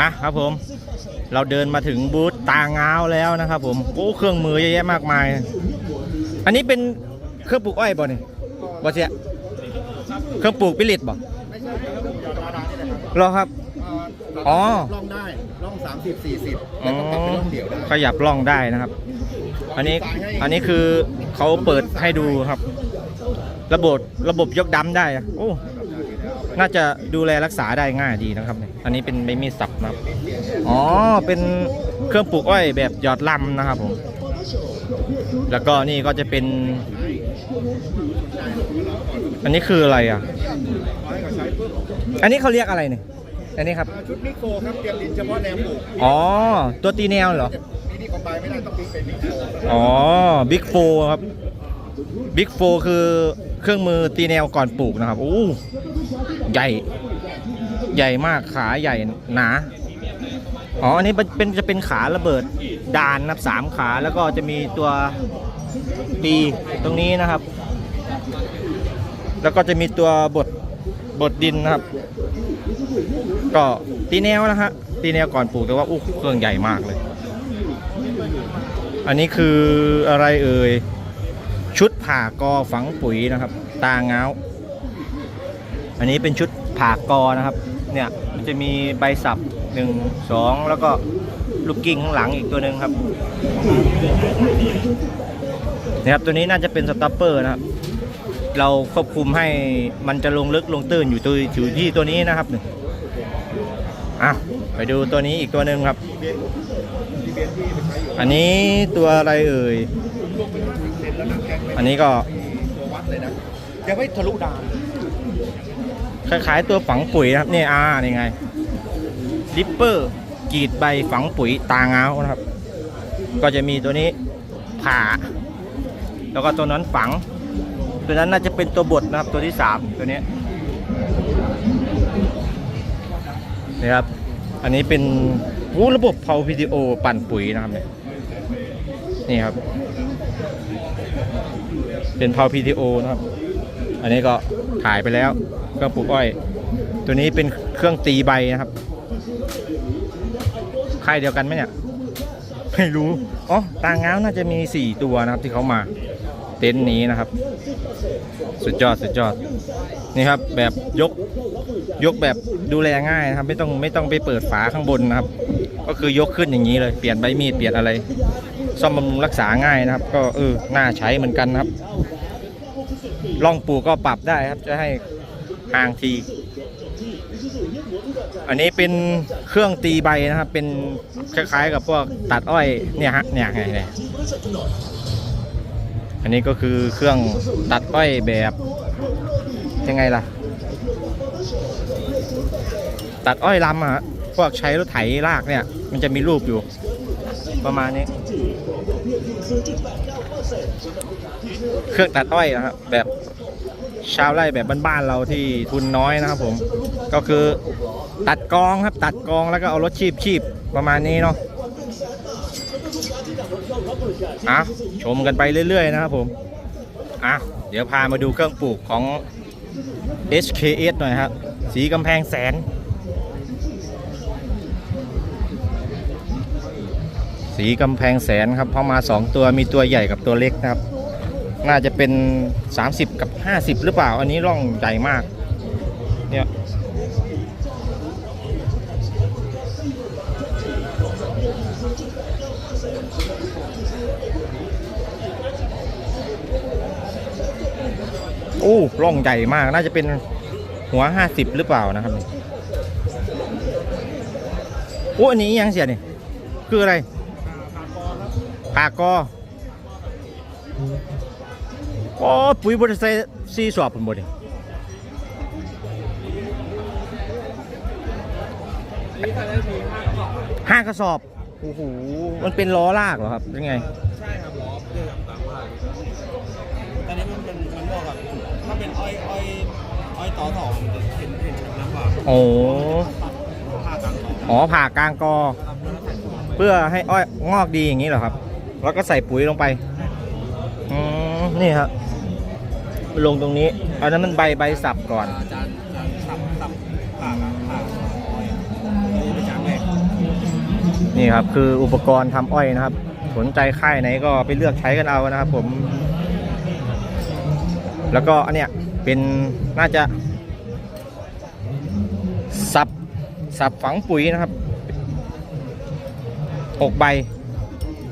ฮะครับผม เราเดินมาถึงบูธตางาวแล้วนะครับ ผมโอ้เครื่องมือเยอะแยะมากมาย อันนี้เป็นเครื่องปลูกอ้อยบ่เนี่ยบ่เสียเครื่องปลูกปิลิตบ่ไม่ใช่ครับผมยาวธรรมดานี่แหละครับเหรอครับเอ่ออ๋อล่องได้ล่อง30 40แล้วก็ปรับเป็นล่องเดี่ยวได้ขยับล่องได้นะครับ อันนี้อันนี้คือเขาเปิดให้ดูครับ ระบบระบบยกดัมได้อะโอ้ น่าจะดูแลรักษาได้ง่ายดีนะครับเนี่ยอันนี้เป็นใบมีดสับนะครับอ๋อเป็นเครื่องปลูกอ้อยแบบหยอดลำนะครับผมแล้วก็นี่ก็จะเป็น อันนี้คืออะไรอะ อันนี้เขาเรียกอะไรเนี่ยอันนี้ครับอ่าชุดนิโคครับเตรียมดินเฉพาะแนวปลูกอ๋อตัวตีแนวเหรอมีนี่คอมไบไม่ได้ต้องบิ๊กเป็นบิ๊กโคอ๋อบิ๊กโฟครับบิ๊กโฟคือเครื่องมือตีแนวก่อนปลูกนะครับโอ้ ใหญ่ ใหญ่มากขาใหญ่หนาอ๋ออันนี้เป็นจะเป็นขาระเบิดดานนะครับสามขาแล้วก็จะมีตัวปีตรงนี้นะครับ แล้วก็จะมีตัวบดบดดินนะครับ ก็ตีแนวนะฮะตีแนวก่อนปลูกแต่ว่าอู้เครื่องใหญ่มากเลย อันนี้คืออะไรเอ่ยชุดผ่ากอฝังปุ๋ยนะครับ ตาเงา อันนี้เป็นชุดผ่ากอนะครับ เนี่ยมันจะมีใบสับหนึ่งสองแล้วก็ลูกกิ้งข้างหลังอีกตัวหนึ่งครับนะครับตัวนี้น่าจะเป็นสตัปเปอร์นะครับ เราควบคุมให้มันจะลงลึกลงตื้นอยู่ตัวอยู่ที่ตัวนี้นะครับหนึ่งอะไปดูตัวนี้อีกตัวหนึ่งครับ อันนี้ตัวอะไรเอ่ย อันนี้ก็ยนะยังไม่ทะลุดาน คล้ายๆตัวฝังปุ๋ยนะครับนี่อ่านี่ไงดิปเปอร์กรีดใบฝังปุ๋ยตาเงานะครับ ก็จะมีตัวนี้ผ่า แล้วก็ตัวนั้นฝัง ตัวนั้นน่าจะเป็นตัวบดนะครับตัวที่สามตัวนี้นี่ครับ อันนี้เป็นโอ้ระบบเผาวิดีโอปั่นปุ๋ยนะครับเนี่ยนี่ครับ เป็นเผา PTO นะครับ อันนี้ก็ถ่ายไปแล้วเครื่องปลูกอ้อย ตัวนี้เป็นเครื่องตีใบนะครับค่ายเดียวกันไหมเนี่ย ไม่รู้ อ๋อ ต่างง้าวน่าจะมี 4 ตัวนะครับที่เขามา เต็นท์นี้นะครับ สุดยอด สุดยอด นี่ครับ แบบยก ยกแบบดูแลง่ายนะครับ ไม่ต้องไม่ต้องไปเปิดฝาข้างบนนะครับ ก็คือยกขึ้นอย่างนี้เลย เปลี่ยนใบมีด เปลี่ยนอะไร ซ่อมบำรุงรักษาง่ายนะครับ ก็เออ น่าใช้เหมือนกันนะครับ ล่องปูก็ปรับได้ครับ จะให้ห่างที อันนี้เป็นเครื่องตีใบนะครับ เป็นคล้ายๆ กับพวกตัดอ้อยเนี่ยฮะเนี่ยไงเนี่ยอันนี้ก็คือเครื่องตัดอ้อยแบบยังไงล่ะ ตัดอ้อยลำอะฮะพวกใช้รถไถลากเนี่ย มันจะมีรูปอยู่ ประมาณนี้ เครื่องตัดอ้อยนะครับ แบบชาวไร่แบบบ้านๆเราที่ทุนน้อยนะครับ ผม ก็คือตัดกองครับ ตัดกองแล้วก็เอารถชีพชีพประมาณนี้เนาะอะชมกันไปเรื่อยๆนะครับผมอะเดี๋ยวพามาดูเครื่องปลูกของ HKS หน่อยครับ สีกำแพงแสน สีกำแพงแสนครับ เข้ามา 2 ตัวมีตัวใหญ่กับตัวเล็กนะครับ น่าจะเป็น 30 กับ 50 หรือเปล่า อันนี้ร่องใหญ่มาก เนี่ยโอ้ร่องใหญ่มาก น่าจะเป็นหัว 50 หรือเปล่านะครับโอ้อันนี้ยังเสียนี่คืออะไรผากอ อ๋อปุ๋ยบริษัทซีสอบผมบ่ดิห้ากระสอบ โอ้โห มันเป็นล้อลากเหรอครับยังไง ใช่ครับล้อเรื่องต่างว่าตอนนี้มันเป็นมันบอกกับถ้าเป็นอ้อยอ้อยอ้อยต่อสองเห็นเห็นชัดน้ำกว่าโอ้ผ่ากลางต่ออ๋อผ่ากลางกอ เพื่อให้อ้อยงอกดีอย่างนี้เหรอครับ แล้วก็ใส่ปุ๋ยลงไป อืม นี่ครับ ลงตรงนี้ เอันนั้นมันใบใบสับก่อน อาจารย์อาจารย์สับสับผ่าผ่าอ้อยนนี้เป็นจานนี่ครับ คืออุปกรณ์ทำอ้อยนะครับ สนใจค่ายไหนก็ไปเลือกใช้กันเอานะครับ ผม แล้วก็อันเนี้ยเป็นน่าจะ สับสับฝังปุ๋ยนะครับหกใบ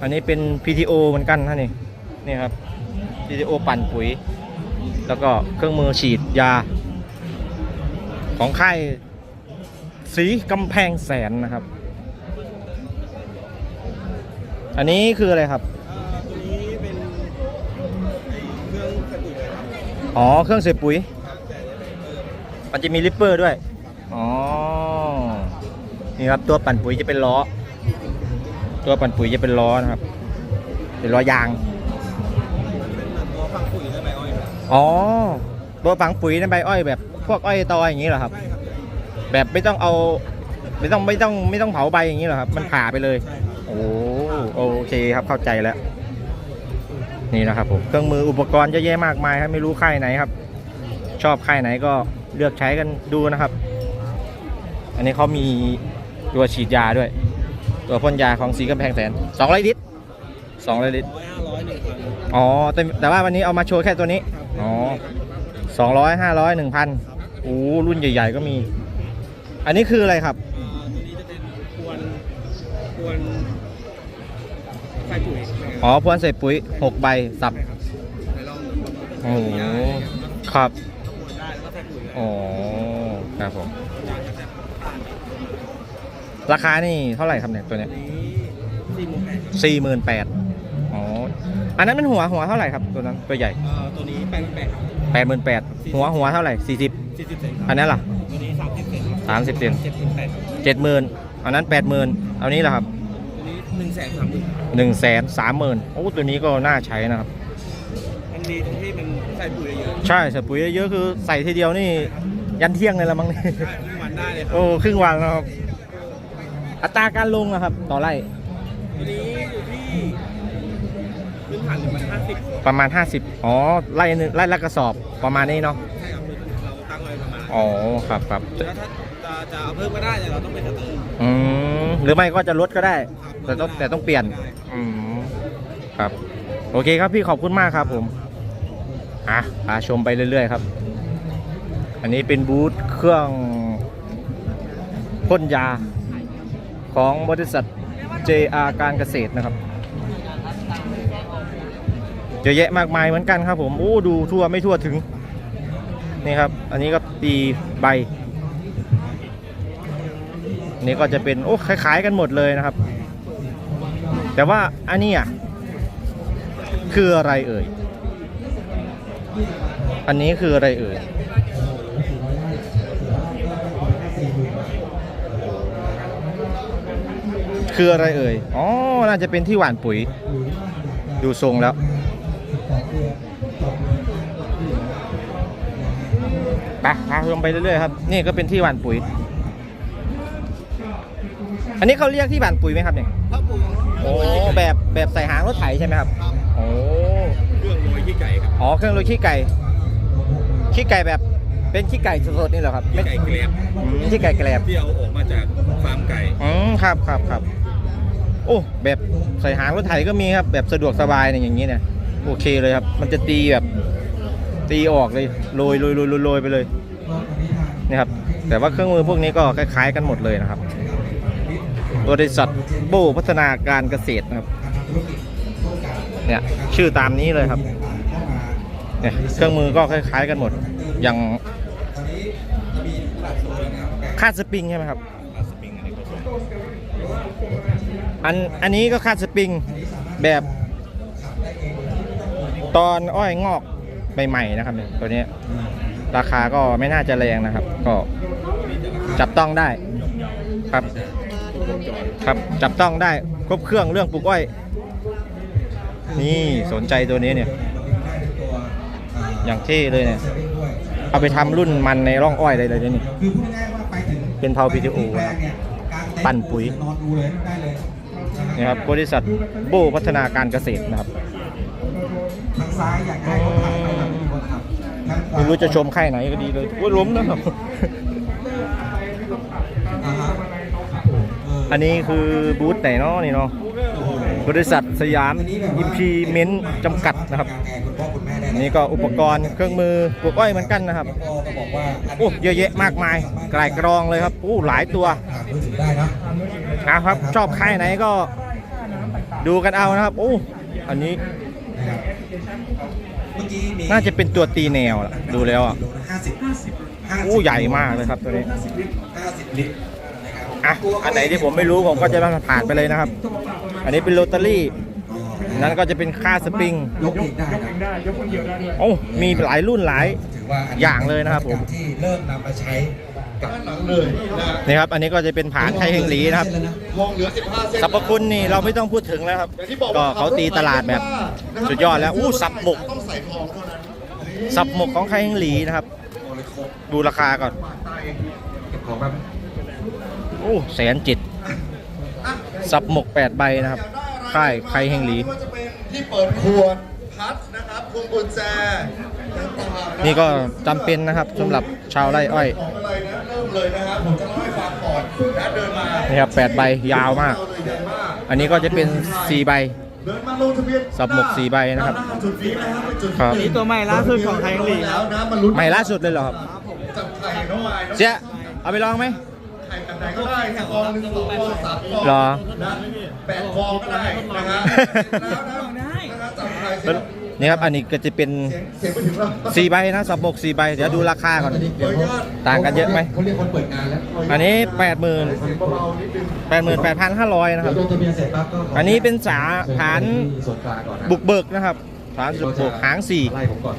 อันนี้เป็น PTO เหมือนกันนะนี่นี่ครับ PTO ปั่นปุ๋ย แล้วก็เครื่องมือฉีดยา ของค่ายสีกำแพงแสนนะครับ อันนี้คืออะไรครับอ่าตัวนี้เป็นเครื่องกระตุกครับอ๋อ เครื่องเสียบปุ๋ยมันจะมีลิปเปอร์ด้วย อ๋อ นี่ครับตัวปั่นปุ๋ยจะเป็นล้อ ตัวปั่นปุ๋ยจะเป็นล้อนะครับ เป็นล้อยาง อ้อยครับอ๋อตัวฝังปุ๋ยในใบอ้อยแบบพวกอ้อยตออย่างนี้เหรอครับ ใช่ครับแบบไม่ต้องเอา ไม่ต้องไม่ต้องไม่ต้องเผาใบอย่างนี้เหรอครับ มันผ่าไปเลย ใช่ครับโอ้โอเคครับเข้าใจแล้ว นี่นะครับผมเครื่องมืออุปกรณ์เยอะแยะมากมายครับไม่รู้ค่ายไหนครับ ชอบค่ายไหนก็เลือกใช้กันดูนะครับ อันนี้เขามีตัวฉีดยาด้วย ตัวพ่นยาของสีกำแพงแสน200ลิตร200ลิตรร้อยห้าร้อยหนึ่งพันอ๋อแต่แต่ว่าวันนี้เอามาโชว์แค่ตัวนี้ อ๋อสองร้อยห้าร้อยหนึ่งพันโอ้รุ่นใหญ่ ๆ ก็มี อันนี้คืออะไรครับอ่าตัวนี้จะเป็นควนควนใส่ปุ๋ยนะครับอ๋อพรวนใส่ปุ๋ยหกใบสับ ใช่ครับไหนลองโอ้โหครับควนได้แล้วก็ใส่ปุ๋ยได้อ๋อครับผมยางกระแทกผ่านราคานี่เท่าไหร่ครับเนี่ยตัวเนี้ยอันนี้สี่โมงแปดครับสี่หมื่นแปดอ๋อ อันนั้นเป็นหัวหัวเท่าไหร่ครับตัวนั้นตัวใหญ่เอ่อตัวนี้แปดแปดครับแปดหมื่นแปดหัวหัวเท่าไหร่สี่สิบสี่สิบเซนครับอันนั้นล่ะ ตัวนี้สามสิบเซนครับสามสิบเซน เจ็ดสิบแปดครับเจ็ดหมื่นอันนั้นแปดหมื่นเอานี้แหละครับตัวนี้หนึ่งแสนสามหมื่นหนึ่งแสนสามหมื่นโอ้ตัวนี้ก็น่าใช้นะครับ มันดีตรงที่มันใส่ปุ๋ยเยอะใช่ใส่ปุ๋ยเยอะๆคือใส่ทีเดียวนี่ยันเที่ยงเลยละมั้งนี่ ๆใช่ครึ่งวันได้เลยครัโอ้ครึ่งวันแล้วครับ อัตราการลงนะครับ ต่อไร่ตัวนี้อยู่ที่ พื้นฐานหนึ่งพันห้าสิบประมาณ 50 อ๋อไร่หนึงไร่ละกระสอบประมาณนี้เนาะ ใช่ครับเราตั้งไว้ประมาณอ๋อ ครับครับแล้วถ้าจะจะเอาเพิ่มก็ได้แต่เราต้องเป็นสเตอร์อืม หรือไม่ก็จะลดก็ได้แต่ต้องแต่ต้องเปลี่ยนอืม ครับ โอเคครับพี่ขอบคุณมากครับผมอะพาชมไปเรื่อยๆครับ อันนี้เป็นบูธเครื่องพ่นยาของบริษัท JR การเกษตรนะครับ เยอะแยะมากมายเหมือนกันครับผมโอ้ดูทั่วไม่ทั่วถึงนี่ครับ อันนี้ก็ตีใบนี่ก็จะเป็นโอ้คล้าย ๆ กันหมดเลยนะครับ แต่ว่าอันนี้อะคืออะไรเอ่ยอันนี้คืออะไรเอ่ยคืออะไรเอ่ย อ๋อ น่าจะเป็นที่หว่านปุ๋ย ดูทรงแล้ว ไปพาลงไปเรื่อยๆครับ นี่ก็เป็นที่หว่านปุ๋ย อันนี้เขาเรียกที่หว่านปุ๋ยไหมครับเนี่ยถ้าปุ๋ยโอ้แบบแบบใส่หางรถไถใช่ไหมครับครับโอ้เครื่องโรยขี้ไก่ครับอ๋อเครื่องโรยขี้ไก่ขี้ไก่แบบเป็นขี้ไก่สดๆนี่เหรอครับขี้ไก่เกลียบอืมขี้ไก่แกลบที่เอาออกมาจากฟาร์มไก่อืมครับครับครับโอ้แบบใส่หางรถไถก็มีครับ แบบสะดวกสบายเนี่ยอย่างนี้เนี่ยโอเคเลยครับ มันจะตีแบบตีออกเลยโรยโรยโรยโรยโรยไปเลยนี่ครับ แต่ว่าเครื่องมือพวกนี้ก็คล้ายๆกันหมดเลยนะครับ บริษัทโบพัฒนาการเกษตรนะครับ เนี่ยชื่อตามนี้เลยครับ เนี่ยเครื่องมือก็คล้ายๆกันหมด อย่างคาดสปริงใช่ไหมครับ อันอันนี้ก็คาดสปริงแบบตอนอ้อยงอกใหม่ๆนะครับตัวนี้ ราคาก็ไม่น่าจะแรงนะครับ ก็จับต้องได้ครับครับจับต้องได้ครบเครื่องเรื่องปลูกอ้อย นี่สนใจตัวนี้เนี่ย อย่างเท่เลยเนี่ย เอาไปทำรุ่นมันในร่องอ้อยได้เลยเนี่ยนี่คือพูดง่ายว่าไปถึงเป็นเผา PTO แรกเนี่ยกางเต็นท์ปั่นปุ๋ยนอนดูเลยได้เลยนี่ครับบริษัทโบพัฒนาการเกษตรนะครับทางซ้ายอยากได้ ไม่รู้จะชมค่ายไหนก็ดีเลยโอ้ยล้มนะครับอ่าฮะเอออันนี้คือบูธไหนเนาะนี่เนาะบริษัทสยามอิมพีเมนต์จำกัดนะครับแทนคุณพ่อคุณแม่ได้อันนี้ก็อุปกรณ์เครื่องมือปลูกอ้อยเหมือนกันนะครับแล้วก็ต้องบอกว่าอันโอ้เยอะแยะมากมายกลายกรองเลยครับโอ้หลายตัวผ่านมือถือได้นะนะครับ ชอบค่ายไหนก็ดูกันเอานะครับโอ้อันนี้นะครับ เมื่อกี้มีน่าจะเป็นตัวตีแนวล่ะดูแล้วอะกิโลละห้าสิบห้าสิบโอ้ใหญ่มากเลยครับตัวนี้ ห้าสิบลิตรห้าสิบลิตรนะครับอะอันไหนที่ผมไม่รู้ผมก็จะผ่านไปเลยนะครับ อันนี้เป็นโรตารี่นั้นก็จะเป็นค่าสปริง ยกเองได้นะโอ้มีหลายรุ่นหลาย ถือว่าอันนี้อย่างเลยนะครับผม ที่เริ่มนำมาใช้กับหลังเลยนี่ครับ อันนี้ก็จะเป็นผานไทยเฮงหลีนะครับ ทองเหลือ 15เซนสรรพคุณนี่เราไม่ต้องพูดถึงแล้วครับก็เขาตีตลาดแบบสุดยอดแล้วอู้สับหมกต้องใส่ทองเท่านั้นสับหมกของไทยเฮงหลีนะครับ ดูราคาก่อนเก็บของแบบโอ้แสนเจ็ดสับหมกแปดใบนะครับค่ายไคเฮงหลีไม่ว่าจะเป็นที่เปิดขวดพัดนะครับพวงกุญแจต่างๆะนี่ก็จำเป็นนะครับสำหรับชาวไร่อ้อยของอะไรนะเริ่มเลยนะครับผมจะเล่าให้ฟังก่อนนะเดินมานี่ครับแปดใบยาวมากใหญ่มาก อันนี้ก็จะเป็นสี่ใบ เดินมาลงทะเบียนสับหมกสี่ใบนะครับด้านหน้าจุดนี้นะครับเป็นจุดครับที่หนี่ตัวใหม่ล่าสุดของไทยลีกแล้วนะมันลุ้นใหม่ล่าสุดเลยเหรอครับจับไข่น้องไม้น้องเจ๊เอาไปลองไหมไข่แบบไหนก็ได้แค่ฟองหนึ่งสองฟองสามฟองเหรอนะแปดฟองก็ได้นะฮะแล้วนะนะฮะจับไข่เสร็จ นี่ครับอันนี้ก็จะเป็นเสียงไปถึงแล้วสี่ใบนะสับหมกสี่ใบเดี๋ยวดูราคาก่อนขออนุญาตต่างกันเยอะไหมเขาเรียกคนเปิดงานแล้วอันนี้แปดหมื่นเบาๆนิดนึงแปดหมื่นแปดพันห้าร้อยนะคเดี๋รัยวบลงทะเบียนเสร็จปั๊บก็ขอันนี้เป็นสาฐานที่ส่วนกลางก่อนนะบุกเบิกนะครับฐานสุดบุกหางสี่ไล่ผมก่อน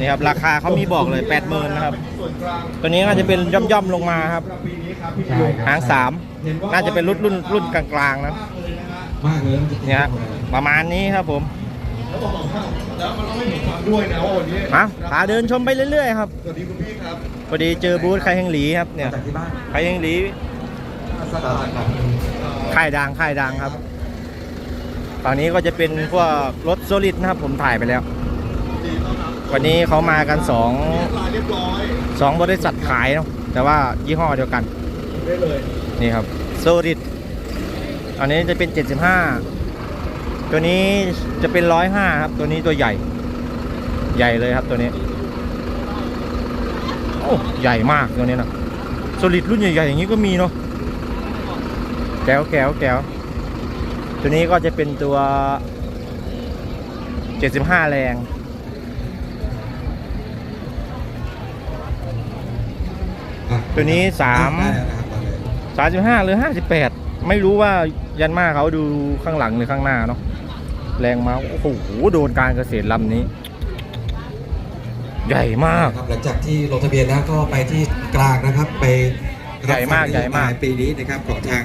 นี่ครับราคาเขามีบอกเลยแปดหมื่นนะครับส่วนกลางตัวนี้ก็จะเป็นย่อมย่อมๆลงมาครับปีนี้ครับพี่ใช่ครับหางสามน่าจะเป็นรุ่นรุ่นรุ่นกลางๆนะมากเลยเนี่ยฮะประมาณนี้ครับผม แล้วมันต้องไม่มีความด้วยนะว่าวันนี้อะพาเดินชมไปเรื่อยๆครับสวัสดีคุณพี่ครับพอดีเจอบูธไคเฮงหลีครับเนี่ยจากที่บ้านไคเฮงหลีสถานครับค่ายดังค่ายดังครับฝั่งนี้ก็จะเป็นพวกรถโซลิดนะครับ ผมถ่ายไปแล้ว วันนี้เขามากันสองลายเรียบร้อยสองบริษัทขายเนาะแต่ว่ายี่ห้อเดียวกันได้เลยนี่ครับโซลิดอันนี้จะเป็น 75 ตัวนี้จะเป็น105ครับ ตัวนี้ตัวใหญ่ ใหญ่เลยครับตัวนี้ โอ้ใหญ่มากตัวนี้นะโซลิดรุ่นใหญ่ๆอย่างนี้ก็มีเนาะแก้วแก้วแก้วตัวนี้ก็จะเป็นตัว75แรงตัวนี้สามได้แล้วนะครับมาเลย35หรือ58ไม่รู้ว่ายันมาเขาดูข้างหลังหรือข้างหน้าเนาะ แรงมาโอ้โหโดนการเกษตรลำนี้ ใหญ่มาก ครับหลังจากที่ลงทะเบียนแล้วก็ไปที่กลางนะครับไปรับใหญ่มากฟังใหญ่มากนโยบยปีนี้นะครับของทาง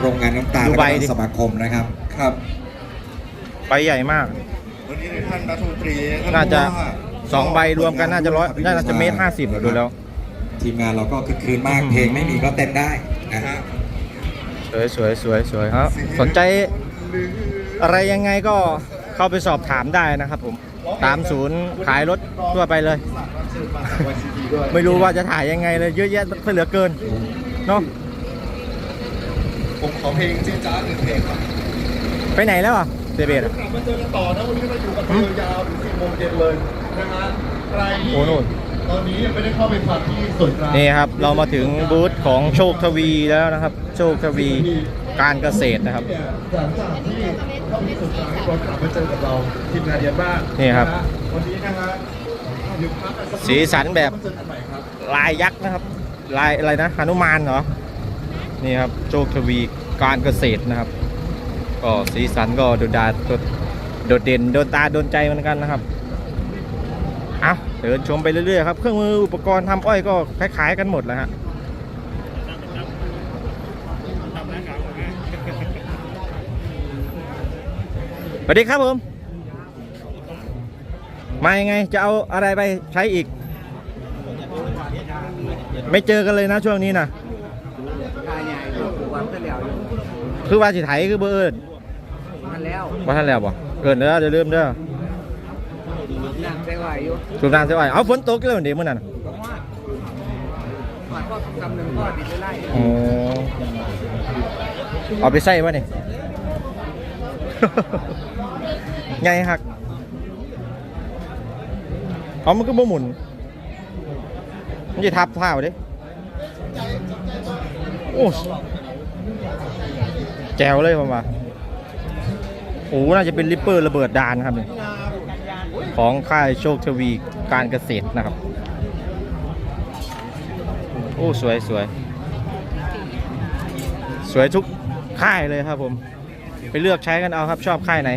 โรงงานน้ำตาลดูและใบก็ดิ สมาคมนะครับครับใบใหญ่มาก วันนี้ท่านรัฐมนตรีท่น่าจะผู้ว่สองใบรวมกันน่าจะร้อยน่าจะเมตรห้าสิบดูแล้ว ทีมงานเราก็คึกคืนมากอืม เพลงไม่มีก็เต้นได้นะฮะสวยสวยสวยสวยครับ สนใจ อะไรยังไงก็เข้าไปสอบถามได้นะครับผมตามศูนย์ขายรถทั่วไปเลย ไม่รู้ว่าจะถ่ายยังไงเลยเยอะแยะเหลือเกินเนาะผมขอเพลงจีจ้าหนึ่งเพลงครับไปไหนแล้วอะเซเบตกลับมาเจอกันต่อนะวันนี้เราอยู่กับเรือยาวถึงสี่โมงเย็นเลยนะฮะใครที่โอ้นู่นตอนนี้ยังไม่ได้เข้าไปฟังที่ส่วนกลางนี่ครับ เรามาถึงบูธของโชคทวีแล้วนะครับ โชคทวี การเกษตรนะครับเนี่ยหลังจากที่เข้าไปส่วนกลางให้บอลกลับมาเจอกับเราทีมงานเดียนบ้านนี่ครับะฮะวันนี้นะฮะเดี๋ยวพักกันสักครู่สีสันแบบมาเจอกันใหม่ครับลายยักษ์นะครับ ลายอะไรนะหนุมานเหรอนี่ครับโชคทวีการเกษตรนะครับ ก็สีสันก็โดดดาดโดดโดดเด่นโดนตาโดนใจเหมือนกันนะครับเอาเดินชมไปเรื่อยๆครับ เครื่องมืออุปกรณ์ทำอ้อยก็คล้ายๆกันหมดแล้วฮะ วัสดีครับผม มายังไง จะเอาอะไรไปใช้อีก ไม่เจอกันเลยนะช่วงนี้นะคือว่าสิไถคือเบอร์เอิญมันแล้วว่าท่านแล้วบ่เอิญเด้อเดี๋ยวลืมเด้อนั่งใจไหวอยู่สูบน้ำเสียไว้เอาฝนตกแล้วเดี๋ยวมื้อนั้นน่ะก็ว่าหมายก็กำหนึ่งก็ดินไล่อ๋อเอาไปใส่วะนี่ ไงฮักเอามันก็บ่หมุน มันจะทับเท้าเด้โอ้แจวเลยผมว่าโอ้น่าจะเป็นริปเปอร์ระเบิดดานครับนี่ของค่ายโชคทวีการเกษตรนะครับ โอ้ สวยสวย สวยทุกค่ายเลยครับผม ไปเลือกใช้กันเอาครับชอบค่ายไหน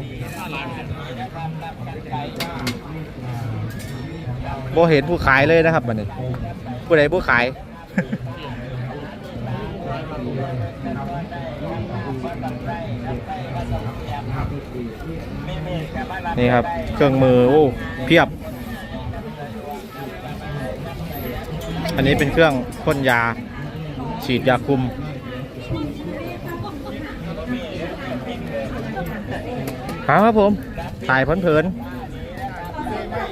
บเห็นผู้ขายเลยนะครับมันนี้ผู้ใดผู้ขาย นี่ครับ เครื่องมือโอ้เพียบ อันนี้เป็นเครื่องพ่นยา ฉีดยาคุม ครับครับผมถ่ายเพลินๆ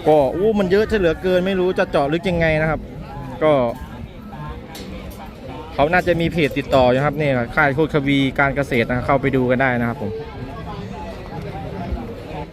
ก็อู้มันเยอะจะเหลือเกินไม่รู้จะเจาะลึกยังไงนะครับ ก็เขาน่าจะมีเพจติดต่ออยู่ครับนี่ค่ายโคตรควีการเกษตรนะเข้าไปดูกันได้นะครับผม